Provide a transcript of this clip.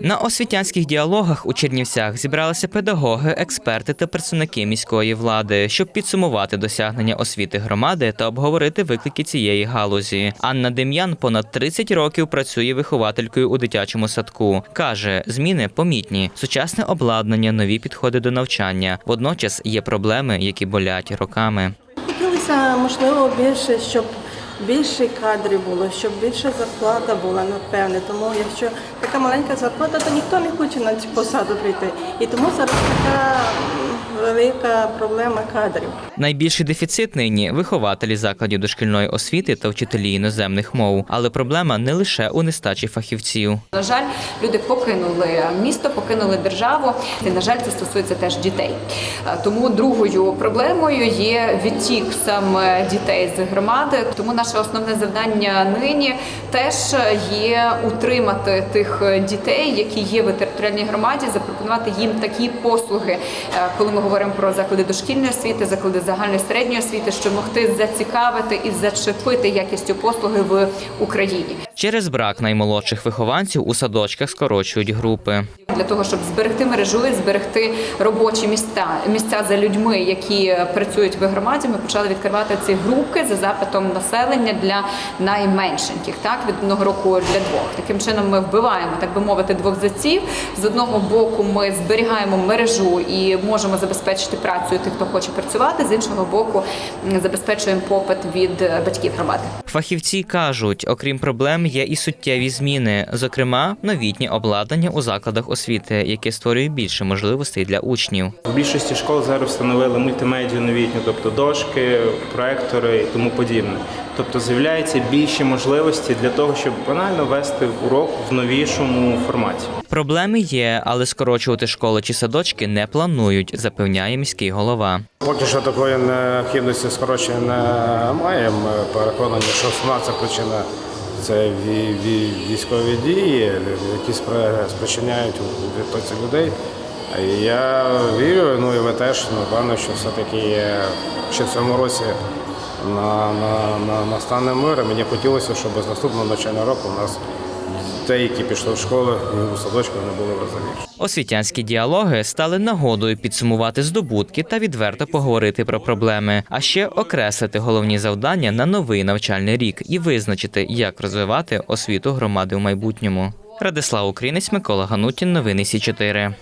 На освітянських діалогах у Чернівцях зібралися педагоги, експерти та представники міської влади, щоб підсумувати досягнення освіти громади та обговорити виклики цієї галузі. Анна Дем'ян понад 30 років працює вихователькою у дитячому садку. каже, зміни помітні: сучасне обладнання, нові підходи до навчання. Водночас є проблеми, які болять роками. Хотілося, можливо, більше, щоб більше кадрів було, щоб більше зарплата була, напевне. Тому якщо така маленька зарплата, то ніхто не хоче на цю посаду прийти. І тому зараз така велика проблема кадрів. Найбільший дефіцит нині вихователі закладів дошкільної освіти та вчителі іноземних мов. Але проблема не лише у нестачі фахівців. На жаль, люди покинули місто, покинули державу. І на жаль, це стосується теж дітей. Тому другою проблемою є відтік саме дітей з громади. Тому наше основне завдання нині теж є утримати тих дітей, які є в територіальній громаді, запропонувати їм такі послуги, Е, коли ми говоримо про заклади дошкільної освіти, заклади загальної середньої освіти, щоб могти зацікавити і зачепити якістю послуги в Україні. Через брак наймолодших вихованців у садочках скорочують групи. для того, щоб зберегти мережу і зберегти робочі місця, місця за людьми, які працюють в громаді. Ми почали відкривати ці групки за запитом населення для найменшеньких, так від одного року для двох. Таким чином ми вбиваємо, так би мовити, двох зайців. З одного боку, ми зберігаємо мережу і можемо забезпечити працю тих, хто хоче працювати. З іншого боку, забезпечуємо попит від батьків громади. Фахівці кажуть, окрім проблем, є і суттєві зміни, зокрема, новітнє обладнання у закладах освіти, яке створює більше можливостей для учнів. В більшості школ зараз встановили мультимедію новітню, тобто дошки, проектори і тому подібне. Тобто з'являються більші можливості для того, щоб банально вести урок в новішому форматі. Проблеми є, але скорочувати школи чи садочки не планують, запевняє міський голова. Поки що такої необхідності скорочення немає. Ми переконані, що основна ця причина це ві- ві- військові дії, які спри- спричиняють відтоці людей. Я вірю, ну і ви теж, напевно, що все-таки є ще в цьому році на, на, на, настане мир. Мені хотілося, щоб з наступного навчального року у нас дітей, які пішли в школи, у садочку не було в. Освітянські діалоги стали нагодою підсумувати здобутки та відверто поговорити про проблеми, а ще окреслити головні завдання на новий навчальний рік і визначити, як розвивати освіту громади в майбутньому. Радислав Українець, Микола Ганутін, новини Сі 4